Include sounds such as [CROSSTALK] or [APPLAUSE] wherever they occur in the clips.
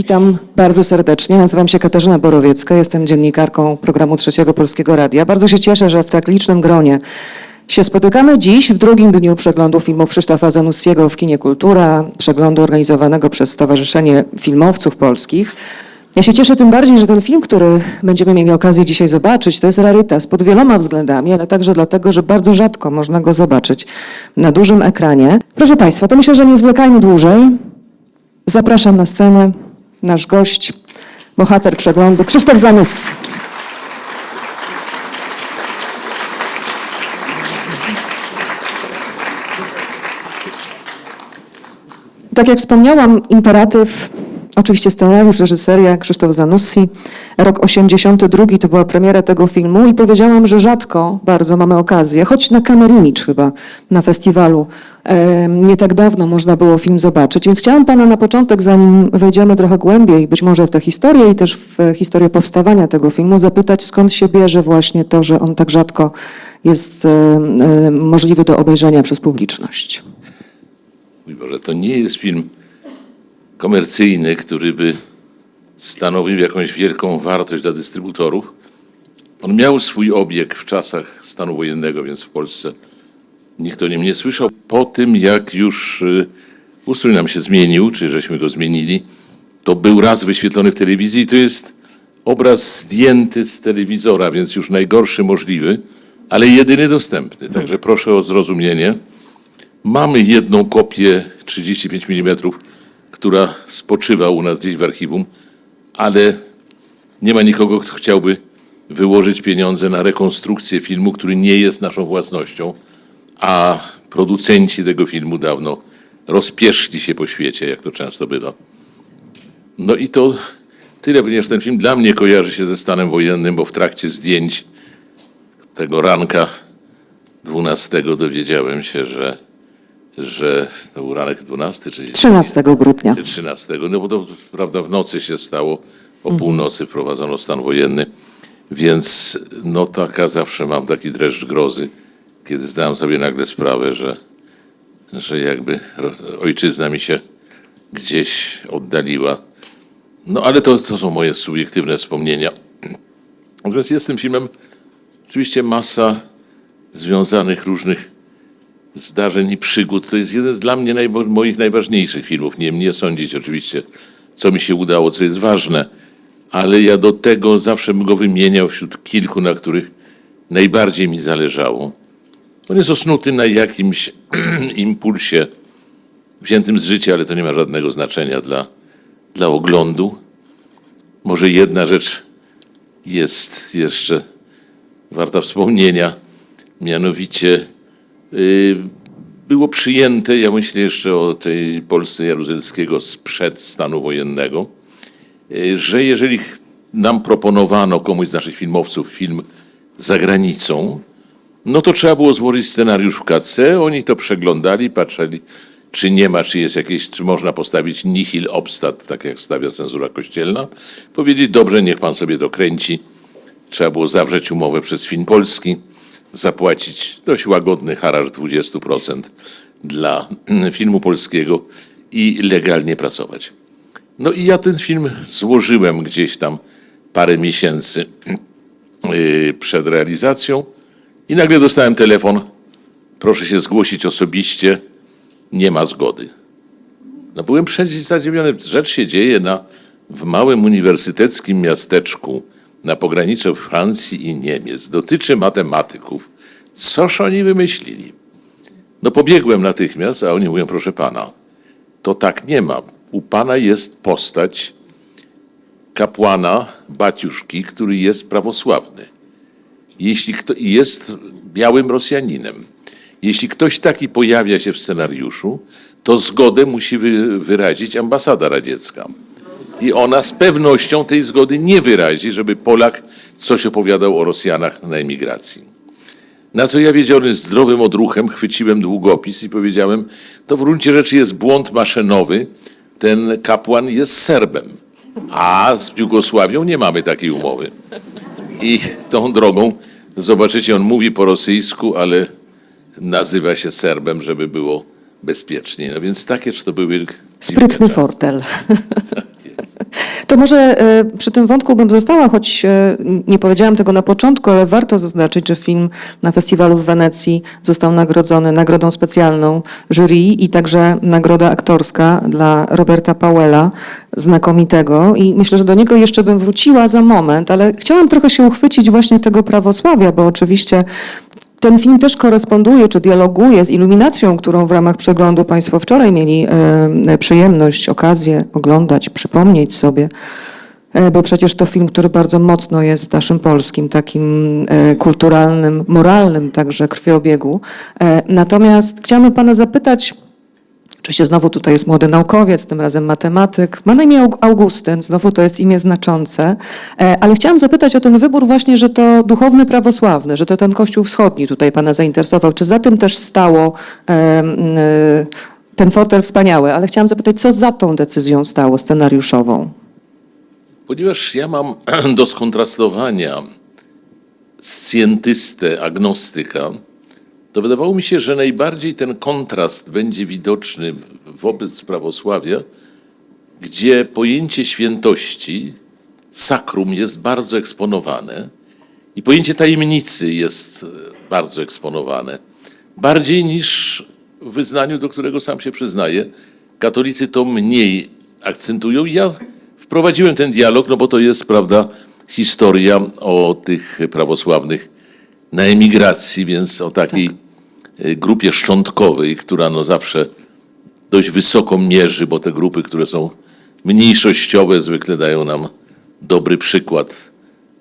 Witam bardzo serdecznie. Nazywam się Katarzyna Borowiecka, jestem dziennikarką programu Trzeciego Polskiego Radia. Bardzo się cieszę, że w tak licznym gronie się spotykamy dziś w drugim dniu przeglądu filmów Krzysztofa Zanussiego w Kinie Kultura, przeglądu organizowanego przez Stowarzyszenie Filmowców Polskich. Ja się cieszę tym bardziej, że ten film, który będziemy mieli okazję dzisiaj zobaczyć, to jest rarytas pod wieloma względami, ale także dlatego, że bardzo rzadko można go zobaczyć na dużym ekranie. Proszę Państwa, to myślę, że nie zwlekajmy dłużej. Zapraszam na scenę nasz gość, bohater przeglądu Krzysztof Zanussi. Tak jak wspomniałam, imperatyw, oczywiście scenariusz, reżyseria Krzysztof Zanussi. Rok 82 to była premiera tego filmu i powiedziałam, że rzadko bardzo mamy okazję, choć na Kamerimicz chyba, na festiwalu, e, nie tak dawno można było film zobaczyć. Więc chciałam pana na początek, zanim wejdziemy trochę głębiej, być może w tę historię i też w historię powstawania tego filmu, zapytać skąd się bierze właśnie to, że on tak rzadko jest e, e, możliwy do obejrzenia przez publiczność. Mój Boże, to nie jest film komercyjny, który by stanowił jakąś wielką wartość dla dystrybutorów. On miał swój obieg w czasach stanu wojennego, więc w Polsce nikt o nim nie słyszał. Po tym, jak już y, ustrój nam się zmienił, czy żeśmy go zmienili, to był raz wyświetlony w telewizji i to jest obraz zdjęty z telewizora, więc już najgorszy możliwy, ale jedyny dostępny. Także proszę o zrozumienie. Mamy jedną kopię 35 mm, która spoczywa u nas gdzieś w archiwum, ale nie ma nikogo, kto chciałby wyłożyć pieniądze na rekonstrukcję filmu, który nie jest naszą własnością, a producenci tego filmu dawno rozpieszli się po świecie, jak to często bywa. No i to tyle, ponieważ ten film dla mnie kojarzy się ze stanem wojennym, bo w trakcie zdjęć tego ranka 12 dowiedziałem się, że, że to był ranek 12 czy 13 grudnia. czy 13, no bo to prawda w nocy się stało, o północy wprowadzono stan wojenny, więc no taka zawsze mam taki dreszcz grozy, kiedy zdałem sobie nagle sprawę, że, że jakby ojczyzna mi się gdzieś oddaliła. No ale to, to są moje subiektywne wspomnienia. Natomiast jest tym filmem oczywiście masa związanych różnych zdarzeń i przygód. To jest jeden z dla mnie najwa- moich najważniejszych filmów. Nie mnie sądzić oczywiście, co mi się udało, co jest ważne, ale ja do tego zawsze bym go wymieniał wśród kilku, na których najbardziej mi zależało. On jest osnuty na jakimś [CLEARS THROAT] impulsie wziętym z życia, ale to nie ma żadnego znaczenia dla, dla oglądu. Może jedna rzecz jest jeszcze warta wspomnienia, mianowicie było przyjęte, ja myślę jeszcze o tej Polsce Jaruzelskiego sprzed stanu wojennego, y, że jeżeli nam proponowano komuś z naszych filmowców film za granicą, no to trzeba było złożyć scenariusz w KC, oni to przeglądali, patrzyli, czy nie ma, czy jest jakieś, czy można postawić nihil obstat, tak jak stawia cenzura kościelna, powiedzieć, dobrze, niech pan sobie dokręci, Trzeba było zawrzeć umowę przez Film Polski, zapłacić dość łagodny haracz 20% dla [CLEARS THROAT] filmu polskiego i legalnie pracować. No i ja ten film złożyłem gdzieś tam parę miesięcy yy, [CLEARS THROAT] przed realizacją i nagle dostałem telefon, proszę się zgłosić osobiście, nie ma zgody. No byłem przecież zadziwiony. Rzecz się dzieje na, w małym uniwersyteckim miasteczku na pograniczu Francji i Niemiec. Dotyczy matematyków. Coż oni wymyślili? No pobiegłem natychmiast, a oni mówią, proszę pana, to tak nie ma. U pana jest postać kapłana Baciuszki, który jest prawosławny. Jeśli kto jest białym Rosjaninem. Jeśli ktoś taki pojawia się w scenariuszu, to zgodę musi wy, wyrazić ambasada radziecka. I ona z pewnością tej zgody nie wyrazi, żeby Polak coś opowiadał o Rosjanach na emigracji. Na co ja wiedziałem zdrowym odruchem, chwyciłem długopis i powiedziałem, to w gruncie rzeczy jest błąd maszynowy, ten kapłan jest Serbem, a z Jugosławią nie mamy takiej umowy. I tą drogą, zobaczycie, on mówi po rosyjsku, ale nazywa się Serbem, żeby było bezpiecznie. No więc takie to były... Sprytny fortel. To może e, przy tym wątku bym została, choć e, nie powiedziałam tego na początku, ale warto zaznaczyć, że film na festiwalu w Wenecji został nagrodzony nagrodą specjalną jury i także nagroda aktorska dla Roberta Powella, znakomitego. I myślę, że do niego jeszcze bym wróciła za moment, ale chciałam trochę się uchwycić właśnie tego prawosławia, bo oczywiście ten film też koresponduje czy dialoguje z iluminacją, którą w ramach przeglądu Państwo wczoraj mieli e, przyjemność, okazję oglądać, przypomnieć sobie. E, Bo przecież to film, który bardzo mocno jest w naszym polskim, takim e, kulturalnym, moralnym także krwiobiegu. E, Natomiast chciałabym Pana zapytać, Oczywiście znowu tutaj jest młody naukowiec, tym razem matematyk. Ma na imię Aug- Augustyn, znowu to jest imię znaczące. E, Ale chciałam zapytać o ten wybór właśnie, że to duchowny prawosławny, że to ten Kościół Wschodni tutaj Pana zainteresował. Czy za tym też stało e, ten fortel wspaniały? Ale chciałam zapytać, co za tą decyzją stało scenariuszową? Ponieważ ja mam [CLEARS THROAT] do skontrastowania scjentystę, agnostyka, to wydawało mi się, że najbardziej ten kontrast będzie widoczny wobec prawosławia, gdzie pojęcie świętości, sakrum jest bardzo eksponowane i pojęcie tajemnicy jest e, bardzo eksponowane. Bardziej niż w wyznaniu, do którego sam się przyznaję. Katolicy to mniej akcentują. Ja wprowadziłem ten dialog, no bo to jest, prawda, historia o tych prawosławnych na emigracji, więc o takiej e, grupie szczątkowej, która no zawsze dość wysoko mierzy, bo te grupy, które są mniejszościowe, zwykle dają nam dobry przykład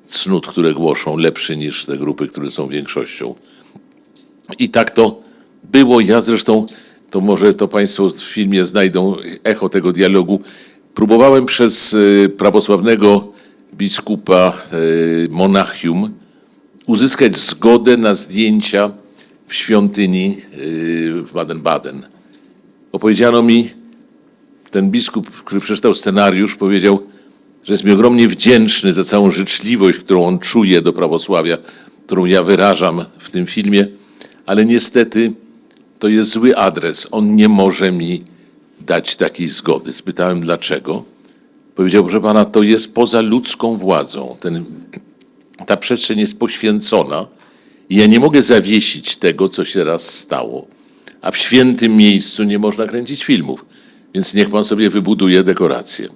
cnót, które głoszą, lepszy niż te grupy, które są większością. I tak to było. Ja zresztą, to może to Państwo w filmie znajdą echo tego dialogu. Próbowałem przez y, prawosławnego biskupa y, Monachium uzyskać zgodę na zdjęcia w świątyni y, w Baden-Baden. Opowiedziano mi, ten biskup, który przeczytał scenariusz, powiedział, że jest mi ogromnie wdzięczny za całą życzliwość, którą on czuje do prawosławia, którą ja wyrażam w tym filmie, ale niestety to jest zły adres. On nie może mi dać takiej zgody. Spytałem dlaczego. Powiedział, proszę pana, to jest poza ludzką władzą. Ten, ta przestrzeń jest poświęcona i ja nie mogę zawiesić tego, co się raz stało. A w świętym miejscu nie można kręcić filmów. Więc niech pan sobie wybuduje dekoracje.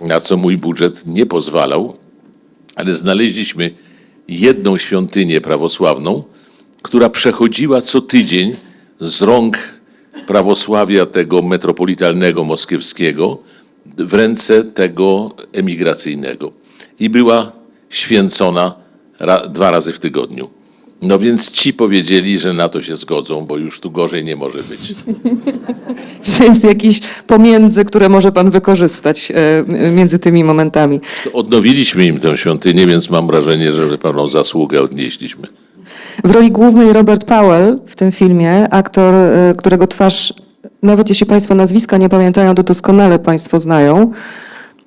Na co mój budżet nie pozwalał, ale znaleźliśmy jedną świątynię prawosławną, która przechodziła co tydzień z rąk prawosławia tego metropolitalnego moskiewskiego w ręce tego emigracyjnego. I była święcona ra, dwa razy w tygodniu. No więc ci powiedzieli, że na to się zgodzą, bo już tu gorzej nie może być. [LAUGHS] Czy jest jakiś pomiędzy, które może Pan wykorzystać e, między tymi momentami? Odnowiliśmy im tę świątynię, więc mam wrażenie, że pewną zasługę odnieśliśmy. W roli głównej Robert Powell w tym filmie, aktor, e, którego twarz, nawet jeśli Państwo nazwiska nie pamiętają, to doskonale Państwo znają.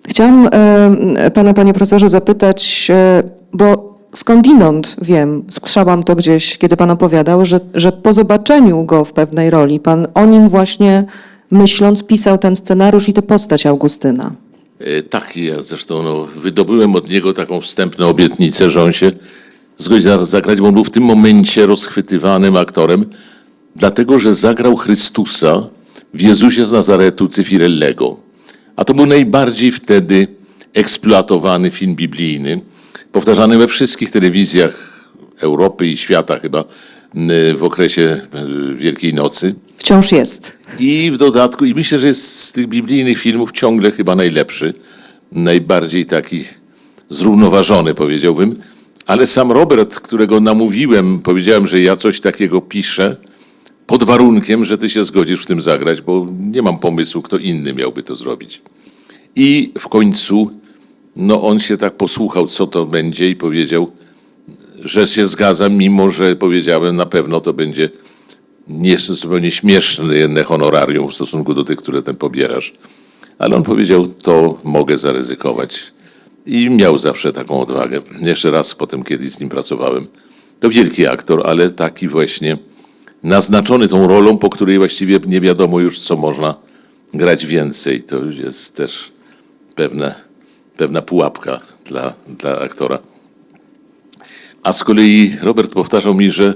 Chciałam e, Pana, Panie Profesorze, zapytać, e, bo skądinąd wiem, słyszałam to gdzieś, kiedy Pan opowiadał, że, że po zobaczeniu go w pewnej roli, Pan o nim właśnie myśląc pisał ten scenariusz i tę postać Augustyna. E, Tak, ja zresztą no, wydobyłem od niego taką wstępną obietnicę, że on się zgodzi za- zagrać, bo on był w tym momencie rozchwytywanym aktorem, dlatego że zagrał Chrystusa w Jezusie z Nazaretu Cyfirellego. A to był najbardziej wtedy eksploatowany film biblijny, powtarzany we wszystkich telewizjach Europy i świata chyba w okresie e, Wielkiej Nocy. Wciąż jest. I w dodatku, i myślę, że jest z tych biblijnych filmów ciągle chyba najlepszy, najbardziej taki zrównoważony, powiedziałbym. Ale sam Robert, którego namówiłem, powiedziałem, że ja coś takiego piszę, pod warunkiem, że ty się zgodzisz w tym zagrać, bo nie mam pomysłu, kto inny miałby to zrobić. I w końcu, no on się tak posłuchał, co to będzie i powiedział, że się zgadzam, mimo że powiedziałem, na pewno to będzie nie zupełnie śmieszne honorarium w stosunku do tych, które ten pobierasz. Ale on powiedział, to mogę zaryzykować. I miał zawsze taką odwagę. Jeszcze raz potem kiedyś z nim pracowałem. To wielki aktor, ale taki właśnie naznaczony tą rolą, po której właściwie nie wiadomo już, co można grać więcej. To jest też pewne, pewne pewna pułapka dla, dla aktora. A z kolei Robert powtarzał mi, że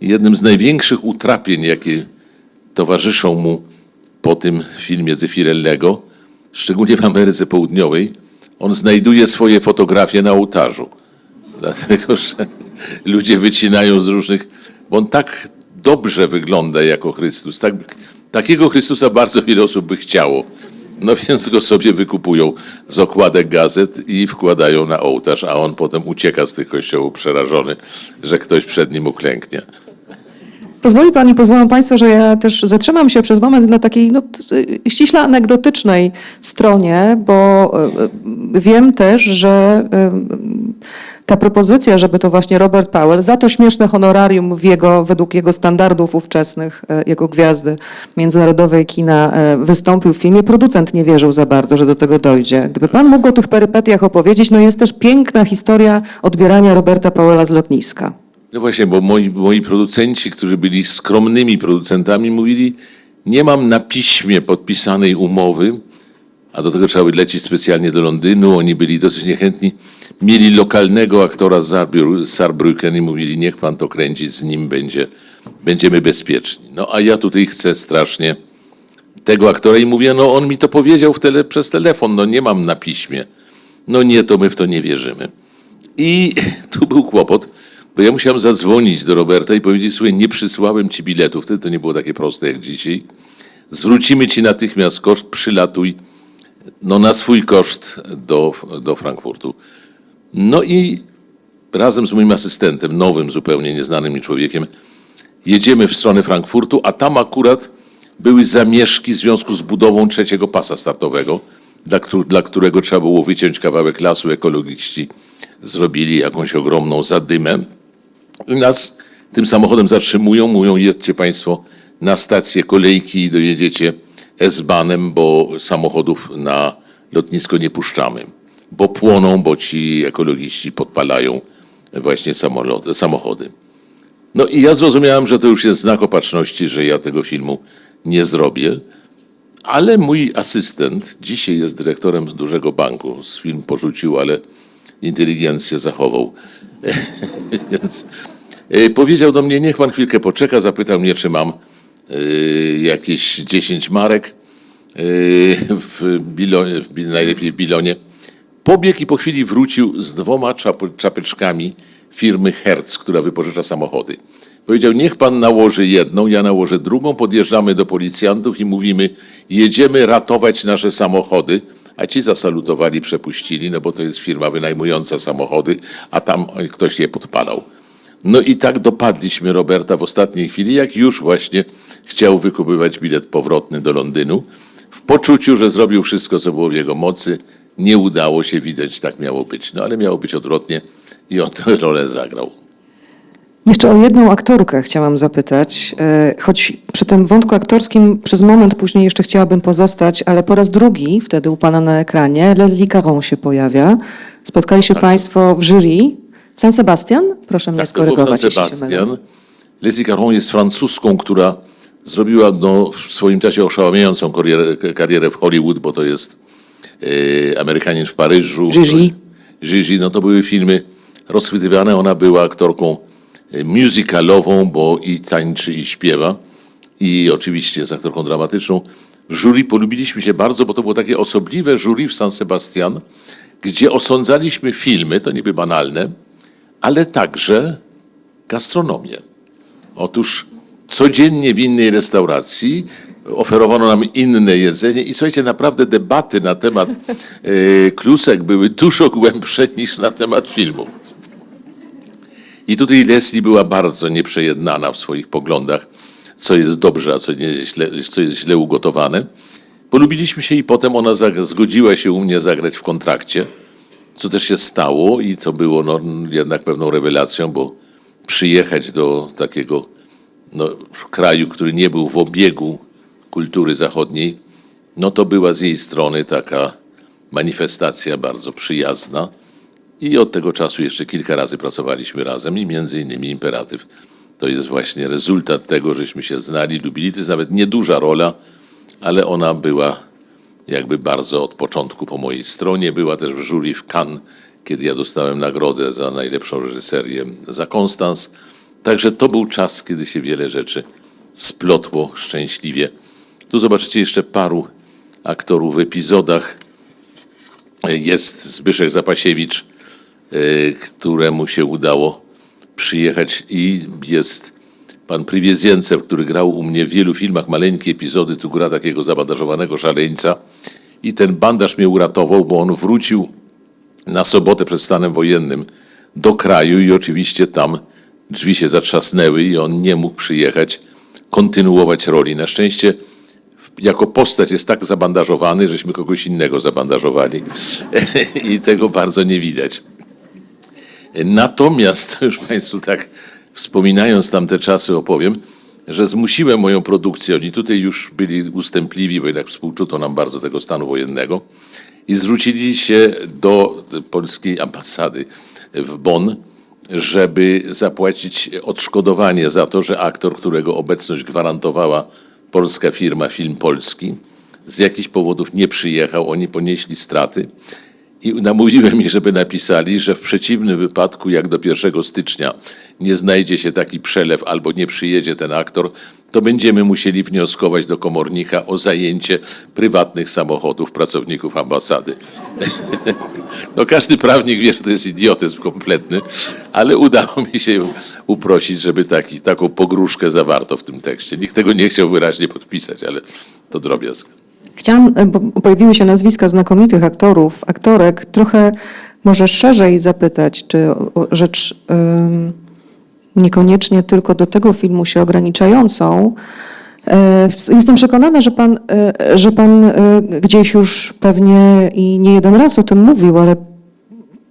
jednym z największych utrapień, jakie towarzyszą mu po tym filmie Zeffirellego, szczególnie w Ameryce Południowej, on znajduje swoje fotografie na ołtarzu. Dlatego, że ludzie wycinają z różnych, bo on tak dobrze wygląda jako Chrystus. Tak, takiego Chrystusa bardzo wiele osób by chciało. No więc go sobie wykupują z okładek gazet i wkładają na ołtarz, a on potem ucieka z tych kościołów przerażony, że ktoś przed nim uklęknie. Pozwoli Pan i pozwolą Państwo, że ja też zatrzymam się przez moment na takiej no, ściśle anegdotycznej stronie, bo y, y, wiem też, że y, ta propozycja, żeby to właśnie Robert Powell za to śmieszne honorarium w jego, według jego standardów ówczesnych, y, jego gwiazdy międzynarodowej kina y, wystąpił w filmie, producent nie wierzył za bardzo, że do tego dojdzie. Gdyby Pan mógł o tych perypetiach opowiedzieć, no jest też piękna historia odbierania Roberta Powella z lotniska. No właśnie, bo moi, moi producenci, którzy byli skromnymi producentami, mówili, nie mam na piśmie podpisanej umowy, a do tego trzeba lecieć specjalnie do Londynu, oni byli dosyć niechętni. Mieli lokalnego aktora z Saarbrü- Saarbrücken i mówili, niech pan to kręci, z nim będzie, będziemy bezpieczni. No a ja tutaj chcę strasznie tego aktora i mówię, no on mi to powiedział tele, przez telefon, no nie mam na piśmie. No nie, to my w to nie wierzymy. I [LAUGHS] tu był kłopot, bo ja musiałem zadzwonić do Roberta i powiedzieć, słuchaj, nie przysłałem ci biletów, wtedy to nie było takie proste jak dzisiaj. Zwrócimy ci natychmiast koszt, przylatuj no, na swój koszt do, do Frankfurtu. No i razem z moim asystentem, nowym, zupełnie nieznanym mi człowiekiem, jedziemy w stronę Frankfurtu, a tam akurat były zamieszki w związku z budową trzeciego pasa startowego, dla, dla którego trzeba było wyciąć kawałek lasu. Ekologiści zrobili jakąś ogromną zadymę. I nas tym samochodem zatrzymują, mówią, jedźcie Państwo na stację kolejki i dojedziecie S-banem, bo samochodów na lotnisko nie puszczamy. Bo płoną, bo ci ekologiści podpalają właśnie samochody. No i ja zrozumiałem, że to już jest znak opatrzności, że ja tego filmu nie zrobię. Ale mój asystent dzisiaj jest dyrektorem z dużego banku. Z film porzucił, ale inteligencję zachował. [LAUGHS] Więc e, powiedział do mnie, niech pan chwilkę poczeka. Zapytał mnie, czy mam jakieś 10 marek e, w bilonie, w, najlepiej w bilonie. Pobiegł i po chwili wrócił z dwoma czap- czapeczkami firmy Hertz, która wypożycza samochody. Powiedział, niech pan nałoży jedną, ja nałożę drugą, podjeżdżamy do policjantów i mówimy, jedziemy ratować nasze samochody, a ci zasalutowali, przepuścili, no bo to jest firma wynajmująca samochody, a tam ktoś je podpalał. No i tak dopadliśmy Roberta w ostatniej chwili, jak już właśnie chciał wykupywać bilet powrotny do Londynu, w poczuciu, że zrobił wszystko, co było w jego mocy. Nie udało się, widać, tak miało być. No ale miało być odwrotnie i on tę rolę zagrał. Jeszcze o jedną aktorkę chciałam zapytać, e, choć przy tym wątku aktorskim przez moment później jeszcze chciałabym pozostać, ale po raz drugi wtedy u Pana na ekranie Leslie Caron się pojawia. Spotkali się Państwo w jury. San Sebastian? Proszę mnie Tak, San skorygować, mylę. Sebastian. Leslie Caron jest francuską, która zrobiła no, w swoim czasie oszałamiającą karierę, karierę w Hollywood, bo to jest e, Amerykanin w Paryżu. Gigi. Gigi, no to były filmy rozchwytywane. Ona była aktorką e, musicalową, bo i tańczy, i śpiewa. I oczywiście jest aktorką dramatyczną. W jury polubiliśmy się bardzo, bo to było takie osobliwe jury w San Sebastian, gdzie osądzaliśmy filmy, to niby banalne, ale także gastronomię. Otóż codziennie w innej restauracji oferowano nam inne jedzenie i słuchajcie, naprawdę debaty na temat e, klusek były dużo głębsze niż na temat filmu. I tutaj Leslie była bardzo nieprzejednana w swoich poglądach, co jest dobrze, a co, nie źle, co jest źle ugotowane. Polubiliśmy się i potem ona zgodziła się u mnie zagrać w kontrakcie, co też się stało i to było no, jednak pewną rewelacją, bo przyjechać do takiego no, kraju, który nie był w obiegu kultury zachodniej, no to była z jej strony taka manifestacja bardzo przyjazna. I od tego czasu jeszcze kilka razy pracowaliśmy razem i między innymi Imperatyw. To jest właśnie rezultat tego, żeśmy się znali, lubili. To jest nawet nieduża rola, ale ona była jakby bardzo od początku po mojej stronie. Była też w jury w Cannes, kiedy ja dostałem nagrodę za najlepszą reżyserię za Konstans. Także to był czas, kiedy się wiele rzeczy splotło szczęśliwie. Tu zobaczycie jeszcze paru aktorów w epizodach. Jest Zbyszek Zapasiewicz, y, któremu się udało przyjechać i jest pan Prywiezjencew, który grał u mnie w wielu filmach, maleńkie epizody, tu gra takiego zabandażowanego szaleńca i ten bandaż mnie uratował, bo on wrócił na sobotę przed stanem wojennym do kraju i oczywiście tam drzwi się zatrzasnęły i on nie mógł przyjechać, kontynuować roli. Na szczęście jako postać jest tak zabandażowany, żeśmy kogoś innego zabandażowali [LAUGHS] i tego bardzo nie widać. Natomiast, już Państwu tak wspominając tamte czasy opowiem, że zmusiłem moją produkcję, oni tutaj już byli ustępliwi, bo jednak współczuto nam bardzo tego stanu wojennego i zwrócili się do polskiej ambasady w Bonn, żeby zapłacić odszkodowanie za to, że aktor, którego obecność gwarantowała polska firma Film Polski, z jakichś powodów nie przyjechał, oni ponieśli straty. I namówiłem ich, żeby napisali, że w przeciwnym wypadku, jak do 1 stycznia nie znajdzie się taki przelew albo nie przyjedzie ten aktor, to będziemy musieli wnioskować do komornika o zajęcie prywatnych samochodów pracowników ambasady. [LAUGHS] No każdy prawnik wie, że to jest idiotyzm kompletny, ale udało mi się uprosić, żeby taki, taką pogróżkę zawarto w tym tekście. Nikt tego nie chciał wyraźnie podpisać, ale to drobiazg. Chciałam, e, bo pojawiły się nazwiska znakomitych aktorów, aktorek, trochę może szerzej zapytać, czy o- rzecz niekoniecznie tylko do tego filmu się ograniczającą. E, Jestem przekonana, że pan, e, że pan gdzieś już pewnie i nie jeden raz o tym mówił, ale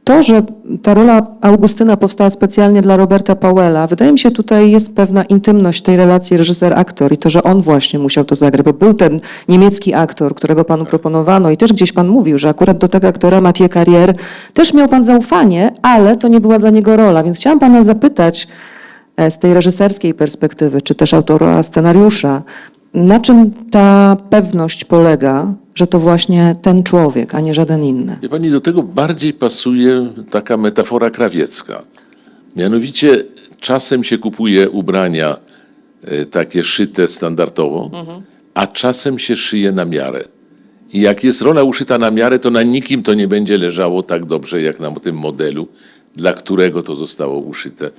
to, że ta rola Augustyna powstała specjalnie dla Roberta Powella, wydaje mi się tutaj jest pewna intymność tej relacji reżyser-aktor i to, że on właśnie musiał to zagrać, bo był ten niemiecki aktor, którego panu proponowano i też gdzieś pan mówił, że akurat do tego aktora Mathieu Carrière też miał pan zaufanie, ale to nie była dla niego rola, więc chciałam pana zapytać e, z tej reżyserskiej perspektywy, czy też autora scenariusza, na czym ta pewność polega, że to właśnie ten człowiek, a nie żaden inny? Wie pani, do tego bardziej pasuje taka metafora krawiecka. Mianowicie czasem się kupuje ubrania e, takie szyte standardowo, a czasem się szyje na miarę. I jak jest rola uszyta na miarę, to na nikim to nie będzie leżało tak dobrze, jak na tym modelu, dla którego to zostało uszyte.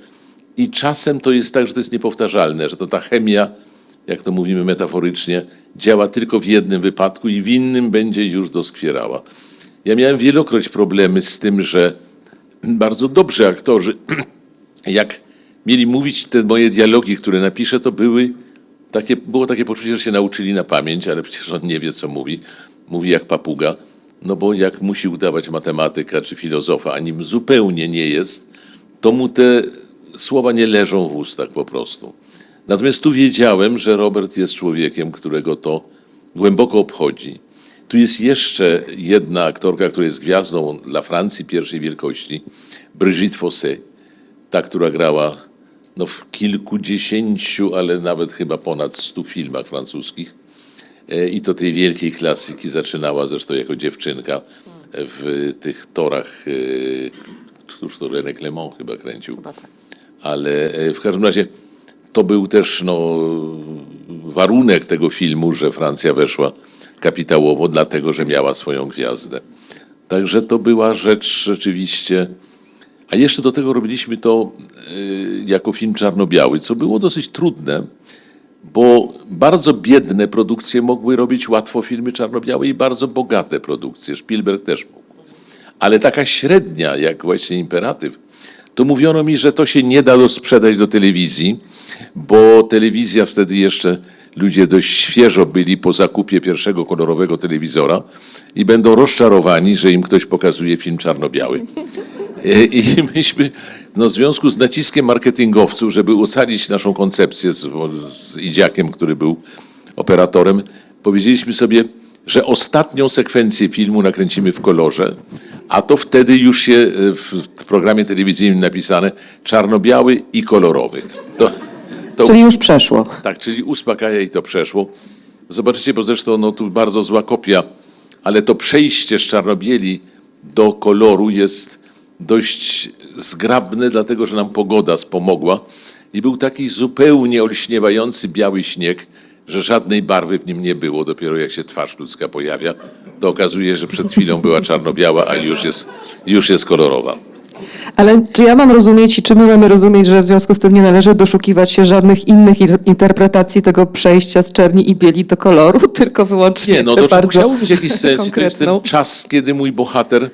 I czasem to jest tak, że to jest niepowtarzalne, że to ta chemia, jak to mówimy metaforycznie, działa tylko w jednym wypadku i w innym będzie już doskwierała. Ja miałem wielokroć problemy z tym, że bardzo dobrzy aktorzy, [CLEARS THROAT] jak mieli mówić te moje dialogi, które napiszę, to były takie, było takie poczucie, że się nauczyli na pamięć, ale przecież on nie wie, co mówi. Mówi jak papuga, no bo jak musi udawać matematyka czy filozofa, a nim zupełnie nie jest, to mu te słowa nie leżą w ustach po prostu. Natomiast tu wiedziałem, że Robert jest człowiekiem, którego to głęboko obchodzi. Tu jest jeszcze jedna aktorka, która jest gwiazdą dla Francji pierwszej wielkości, Brigitte Fossé, ta, która grała no, w kilkudziesięciu, ale nawet chyba ponad stu filmach francuskich. E, I to tej wielkiej klasyki zaczynała zresztą jako dziewczynka w tych torach, e, któż to René Clément chyba kręcił. Ale e, w każdym razie to był też no, warunek tego filmu, że Francja weszła kapitałowo, dlatego że miała swoją gwiazdę. Także to była rzecz rzeczywiście. A jeszcze do tego robiliśmy to y, jako film czarno-biały, co było dosyć trudne, bo bardzo biedne produkcje mogły robić łatwo filmy czarno-białe i bardzo bogate produkcje. Spielberg też mógł. Ale taka średnia, jak właśnie Imperatyw, to mówiono mi, że to się nie da sprzedać do telewizji, bo telewizja wtedy jeszcze ludzie dość świeżo byli po zakupie pierwszego kolorowego telewizora i będą rozczarowani, że im ktoś pokazuje film czarno-biały. E, I [LAUGHS] myśmy, no w związku z naciskiem marketingowców, żeby ocalić naszą koncepcję z, z Idziakiem, który był operatorem, powiedzieliśmy sobie, że ostatnią sekwencję filmu nakręcimy w kolorze, a to wtedy już się e, w programie telewizyjnym napisane czarno-biały i kolorowy. To, to Czyli już przeszło. tak, czyli uspokaja i to przeszło. Zobaczycie, bo zresztą no, tu bardzo zła kopia ale to przejście z czarnobieli do koloru jest dość zgrabne, dlatego że nam pogoda spomogła i był taki zupełnie olśniewający biały śnieg, że żadnej barwy w nim nie było. Dopiero jak się twarz ludzka pojawia, to okazuje, że przed chwilą była czarno-biała, a już jest, już jest kolorowa. Ale czy ja mam rozumieć i czy my mamy rozumieć, że w związku z tym nie należy doszukiwać się żadnych innych interpretacji tego przejścia z czerni i bieli do koloru, [LAUGHS] tylko wyłącznie Nie, no to bardzo musiało mieć jakiś sens. I to jest ten czas, kiedy mój bohater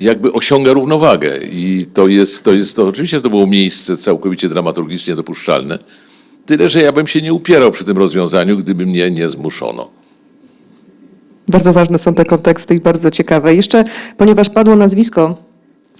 jakby osiąga równowagę. I to jest, to jest to, oczywiście to było miejsce całkowicie dramaturgicznie dopuszczalne. Tyle, że ja bym się nie upierał przy tym rozwiązaniu, gdyby mnie nie zmuszono. Bardzo ważne są te konteksty i bardzo ciekawe. Jeszcze, ponieważ padło nazwisko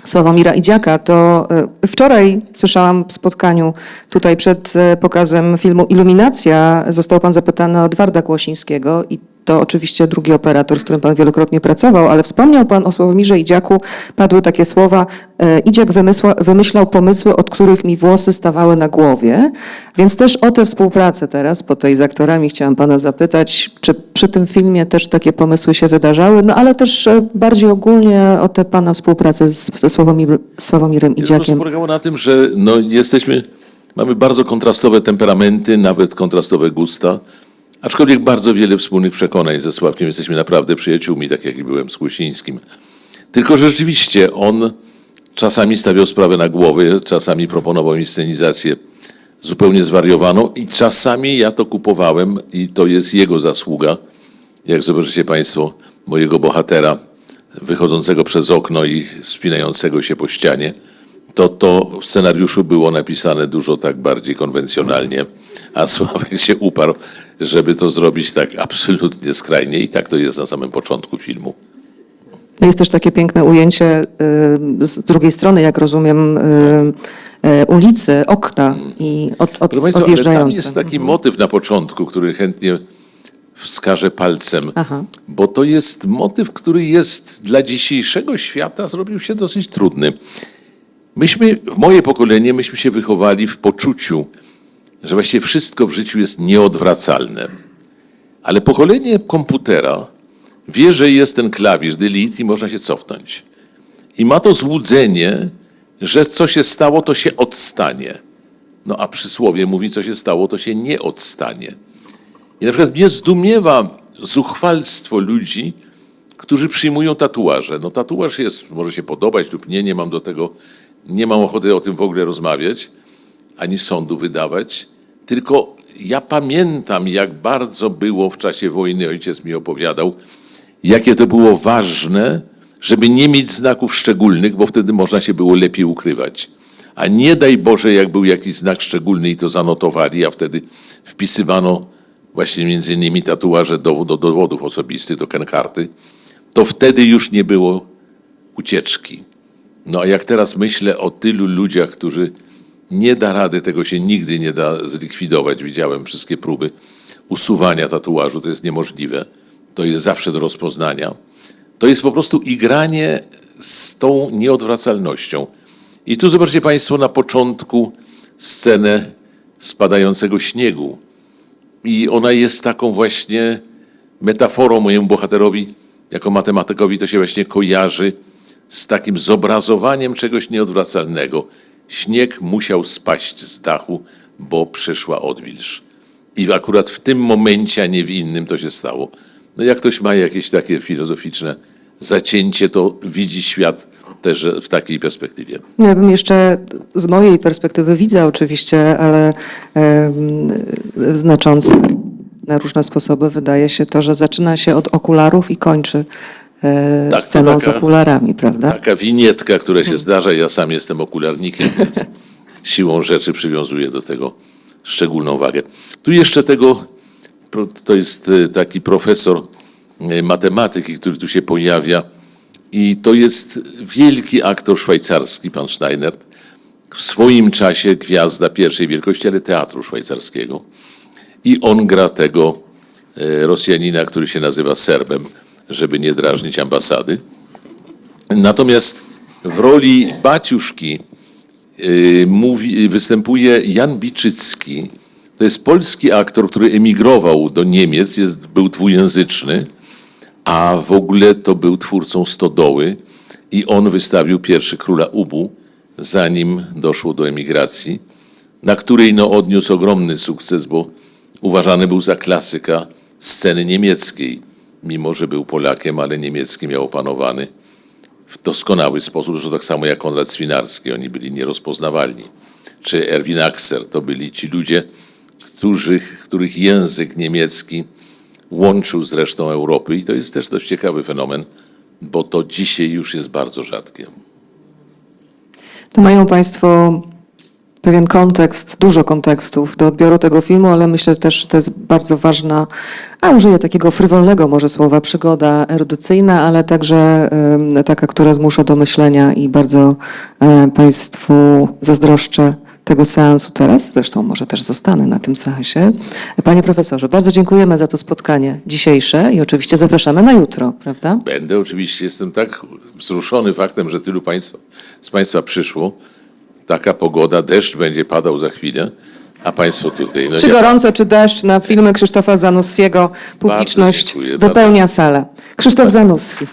Sławomira Idziaka, to e, wczoraj słyszałam w spotkaniu tutaj przed e, pokazem filmu Iluminacja, został pan zapytany o Edwarda Głosińskiego i to oczywiście drugi operator, z którym pan wielokrotnie pracował, ale wspomniał pan o Sławomirze Idziaku, padły takie słowa, e, Idziak wymysła, wymyślał pomysły, od których mi włosy stawały na głowie, więc też o tę współpracę teraz, po tej z aktorami chciałam pana zapytać, czy przy tym filmie też takie pomysły się wydarzały, no ale też e, bardziej ogólnie o tę pana współpracę z, ze Sławomir, Sławomirem To Idziakiem. polegało na tym, że no, jesteśmy, mamy bardzo kontrastowe temperamenty, nawet kontrastowe gusta, aczkolwiek bardzo wiele wspólnych przekonań ze Sławkiem. Jesteśmy naprawdę przyjaciółmi, tak jak i byłem z Kłosińskim. Tylko rzeczywiście on czasami stawiał sprawę na głowy, czasami proponował mi scenizację zupełnie zwariowaną i czasami ja to kupowałem i to jest jego zasługa. Jak zobaczycie Państwo mojego bohatera wychodzącego przez okno i spinającego się po ścianie, to to w scenariuszu było napisane dużo tak bardziej konwencjonalnie, a Sławek się uparł, żeby to zrobić tak absolutnie skrajnie i tak to jest na samym początku filmu. Jest też takie piękne ujęcie y, z drugiej strony, jak rozumiem, y, y, ulicy, okna i od, od, Państwa, ale tam odjeżdżające. jest taki motyw na początku, który chętnie wskażę palcem, Aha. bo to jest motyw, który jest dla dzisiejszego świata zrobił się dosyć trudny. Myśmy, moje pokolenie, myśmy się wychowali w poczuciu, że właściwie wszystko w życiu jest nieodwracalne. Ale pokolenie komputera wie, że jest ten klawisz delete i można się cofnąć. I ma to złudzenie, że co się stało, to się odstanie. No a przysłowie mówi, co się stało, to się nie odstanie. I na przykład mnie zdumiewa zuchwalstwo ludzi, którzy przyjmują tatuaże. No tatuaż jest, może się podobać lub nie, nie mam do tego, nie mam ochoty o tym w ogóle rozmawiać, ani sądu wydawać. Tylko ja pamiętam, jak bardzo było w czasie wojny, ojciec mi opowiadał, jakie to było ważne, żeby nie mieć znaków szczególnych, bo wtedy można się było lepiej ukrywać. A nie daj Boże, jak był jakiś znak szczególny i to zanotowali, a wtedy wpisywano właśnie między innymi tatuaże do, do dowodów osobistych, do kenkarty, to wtedy już nie było ucieczki. No a jak teraz myślę o tylu ludziach, którzy nie da rady, tego się nigdy nie da zlikwidować. Widziałem wszystkie próby usuwania tatuażu, to jest niemożliwe. To jest zawsze do rozpoznania. To jest po prostu igranie z tą nieodwracalnością. I tu zobaczcie Państwo na początku scenę spadającego śniegu. I ona jest taką właśnie metaforą mojemu bohaterowi, jako matematykowi to się właśnie kojarzy z takim zobrazowaniem czegoś nieodwracalnego. Śnieg musiał spaść z dachu, bo przyszła odwilż. I akurat w tym momencie, a nie w innym to się stało. No jak ktoś ma jakieś takie filozoficzne zacięcie, to widzi świat też w takiej perspektywie. Ja bym jeszcze z mojej perspektywy widzę oczywiście, ale znaczące na różne sposoby wydaje się to, że zaczyna się od okularów i kończy Tak, to sceną z taka- okularami, prawda? Taka winietka, która się zdarza, ja sam jestem okularnikiem, więc siłą rzeczy przywiązuję do tego szczególną wagę. Tu jeszcze tego, to jest e, taki profesor e, matematyki, który tu się pojawia i to jest wielki aktor szwajcarski, pan Steinert, w swoim czasie gwiazda pierwszej wielkości, ale teatru szwajcarskiego. I on gra tego e, Rosjanina, który się nazywa Serbem, żeby nie drażnić ambasady. Natomiast w roli Baciuszki y, mówi, występuje Jan Biczycki. To jest polski aktor, który emigrował do Niemiec, jest, był dwujęzyczny, a w ogóle to był twórcą Stodoły i on wystawił pierwszy Króla Ubu, zanim doszło do emigracji, na której no, odniósł ogromny sukces, bo uważany był za klasyka sceny niemieckiej, mimo że był Polakiem, ale niemiecki miał opanowany w doskonały sposób, że tak samo jak Konrad Swinarski, oni byli nierozpoznawalni. Czy Erwin Akser, to byli ci ludzie, którzy, których język niemiecki łączył z resztą Europy i to jest też dość ciekawy fenomen, bo to dzisiaj już jest bardzo rzadkie. To mają Państwo pewien kontekst, dużo kontekstów do odbioru tego filmu, ale myślę też, że to jest bardzo ważna, a użyję takiego frywolnego może słowa, przygoda erudycyjna, ale także taka, która zmusza do myślenia i bardzo e, Państwu zazdroszczę tego seansu teraz. Zresztą może też zostanę na tym seansie. Panie profesorze, bardzo dziękujemy za to spotkanie dzisiejsze i oczywiście zapraszamy na jutro, prawda? Będę oczywiście, jestem tak wzruszony faktem, że tylu państwa, z Państwa przyszło. Taka pogoda, deszcz będzie padał za chwilę, a Państwo tutaj. No Czy gorąco, czy deszcz na filmy Krzysztofa Zanussiego publiczność dziękuję, wypełnia salę. Krzysztof Zanussi.